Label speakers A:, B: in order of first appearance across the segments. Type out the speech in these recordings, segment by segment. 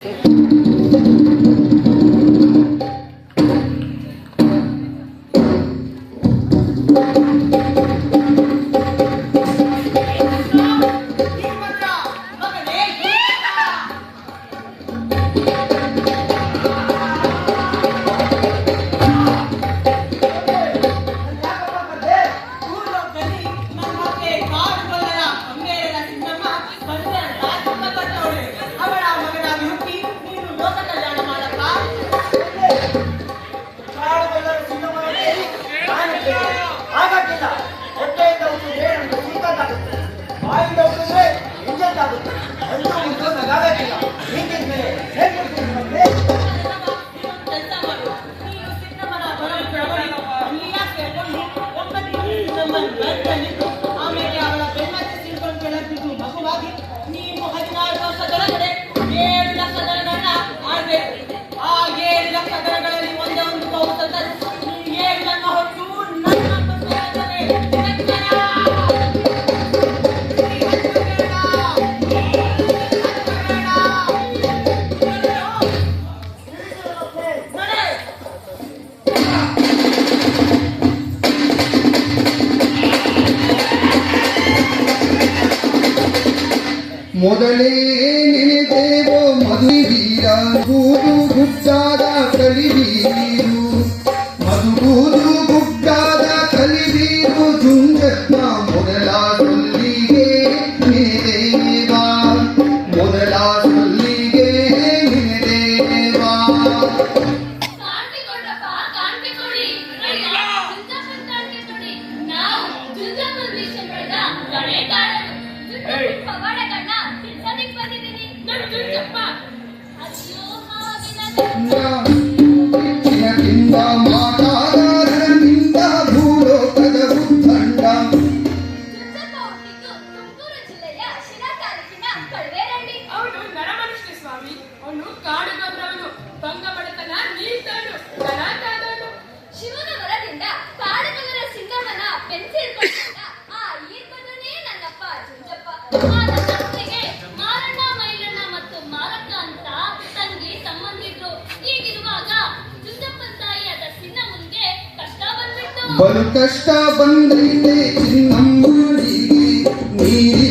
A: Thank you. ಬಂದಿದ್ದೀನಿ
B: ಬಲು ಕಷ್ಟ ಬಂದೈತೆ
C: ಚಿನ್ನಮ್ಮಡಿಗೆ ನೀರಿ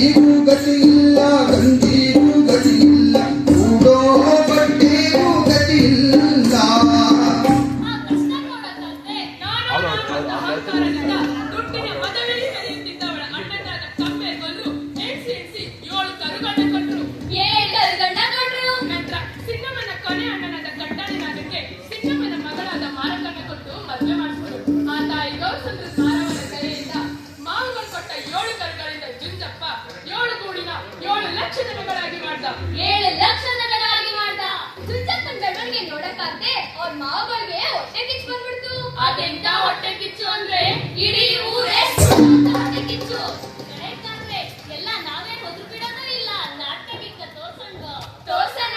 C: ಲಕ್ಷಣಗಳಾಗಿ ಮಾಡ್ದ.
A: ಏಳು ಲಕ್ಷಣಗಳಾಗಿ ಮಾಡ್ದ. ಸುಲ್ತಾನ್ ಬೆಳವಣಿಗೆ ನೋಡಕ್ಕಾಗ್ದೆ ಅವ್ರ ಮಾವಗಳಿಗೆ ಹೊಟ್ಟೆ ಕಿಚ್ಚು ಬಂದ್ಬಿಡ್ತು.
C: ಅದೆಂತ ಹೊಟ್ಟೆ ಕಿಚ್ಚು ಅಂದ್ರೆ?
A: ಇಡೀ ಊರೇ ಹೊಟ್ಟೆ ಕಿಚ್ಚು. ಕರೆಕ್ಟಾದ್ರೆ ಎಲ್ಲ ನಾವೇ ಹೊದ್ರು ಬಿಡೋದು ಇಲ್ಲ. ನಾಟಕಕ್ಕೆ ತೋರ್ಸಣ್ವ ತೋರ್ಸಣ.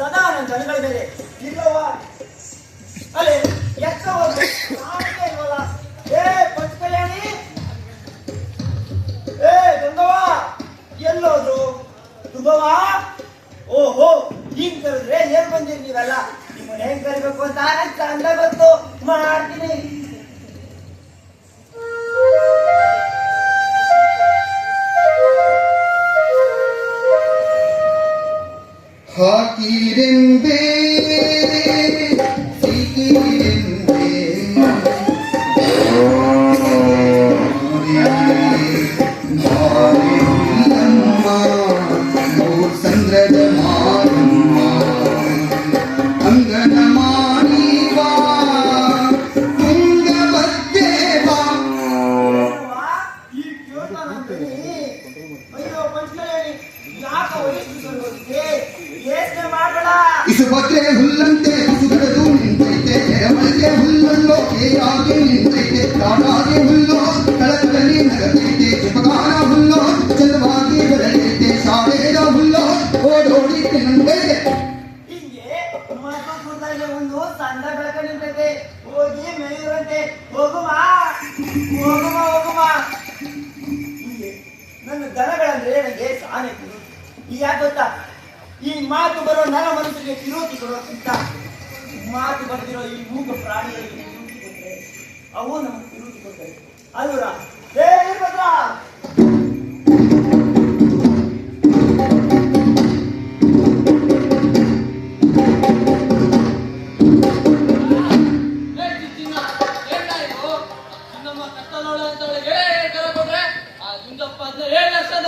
D: ಸದಾ ನನ್ನ ಜನಗಳ ಮೇಲೆ ಇಲ್ಲವ ಅಲೆ ಎತ್ತ ಏ ಪಂಚ ಏ, ಗಂಗವ್ವ! ಎಲ್ಲೋದ್ರು? ದುಬವ ಓಹೋ ಹಿಂಗ್ ಕರೆದ್ರೆ ಏನ್ ಬಂದಿರಿ ನೀವೆಲ್ಲ? ನಿಮ್ಮನ್ನ ಹೆಂಗ್ ಕರಿಬೇಕು ಅಂತ ಅಂದ ಗೊತ್ತು. ಮಾಡ್ತೀನಿ
B: ಸುಭದ್ರೆಗೆ ಹುಲ್ಲಂತೆ ಕುಸಿದೆಳೆದು ನಿಂತೈತೆ. ಒಳಗೆ ಹುಲ್ಲಲ್ಲೋ ಏರಾಗಿ ನಿಂತೈತೆ. ಕಾಡಾಗಿ ಹುಲ್ಲೋ ಕಳಕದಲ್ಲಿ ನಗತೈತೆ ಚುಪಕಾರ ಹುಲ್ಲೋ ಚಲವಾಗಿ
D: ಬೆರಳೈತೆ. ಸಾಡೇದ ಹುಲ್ಲೋ ಒಂದು ಹೋಗಿ ನನ್ನ ಸಾನೆ ಗೊತ್ತಾ? ಈ ಮಾತು ಬರೋ ನನ್ನ ಮನಸ್ಸಿಗೆ ಕಿರೋತಿ ಕೊಡೋಕ್ಕಿಂತ ಮಾತು ಬರ್ದಿರೋ ಈ ಮೂಗ ಪ್ರಾಣಿಗಳಿಗೆ ಕಿರೋತಿ ಕೊಟ್ಟರೆ ಅವು ನಮಗೆ ಕಿರೋತಿ
E: ಕೊಡ್ತಾರೆ. ಕತ್ತಲೋಳ ಅಂತ ಹೇಳಿ ಕರೆ ಕೊಟ್ರೆ? ಆ ಜುಂಜಪ್ಪ ಅಂತ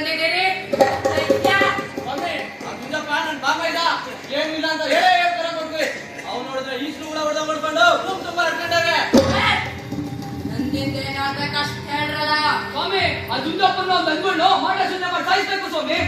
E: ಬಂದಿದ್ದೀರಿ? ಏನಿಲ್ಲ ಅಂತ ಹೇಳೇ ಹೇಳ್ತಾರ ಕೊಟ್ವಿ ಅವ್ನು ನೋಡಿದ್ರೆ ಈಸ್ಲು ಕೂಡ ಹೊಡೆದ ಮಾಡ್ಕೊಂಡು ರೂಮ್ ತುಂಬಾ ಹರ್ಕೊಂಡಾವೆ
F: ನಂದಿಂದೇನಾದ ಕಷ್ಟ ಹೇಳ್ರಲ್ಲ?
E: ಸ್ವಾಮಿ ಆ ಮಾಡಿ ಸಾಯಿಸ್ಬೇಕು ಸ್ವಾಮಿ.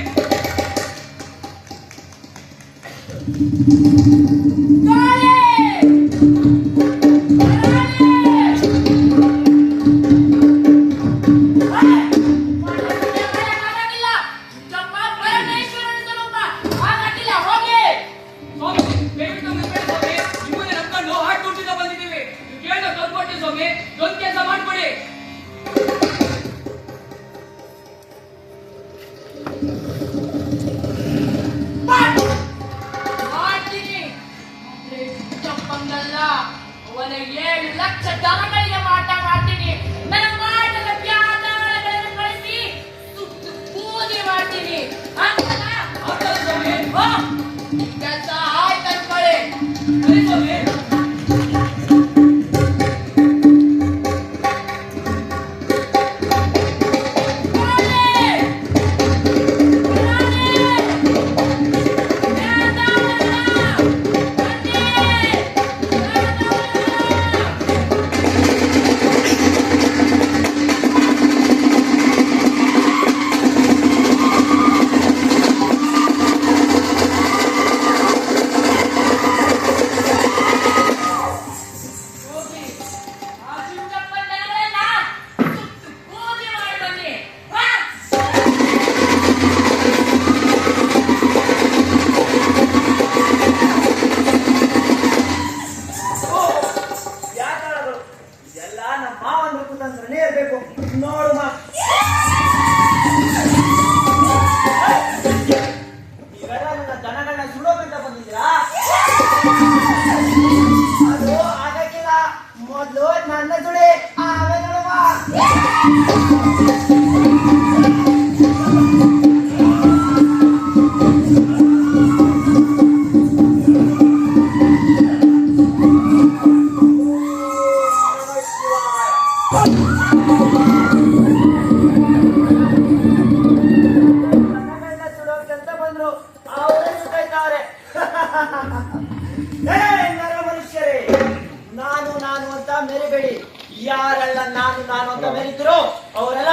F: ಅವನ ಏಳು ಲಕ್ಷ
D: ಮೊದಲು ನನ್ನ ಯಾರೆಲ್ಲ ನಾನು ನಾನು ಅಂತ ಮೆರಿತಿರೋ ಅವರೆಲ್ಲ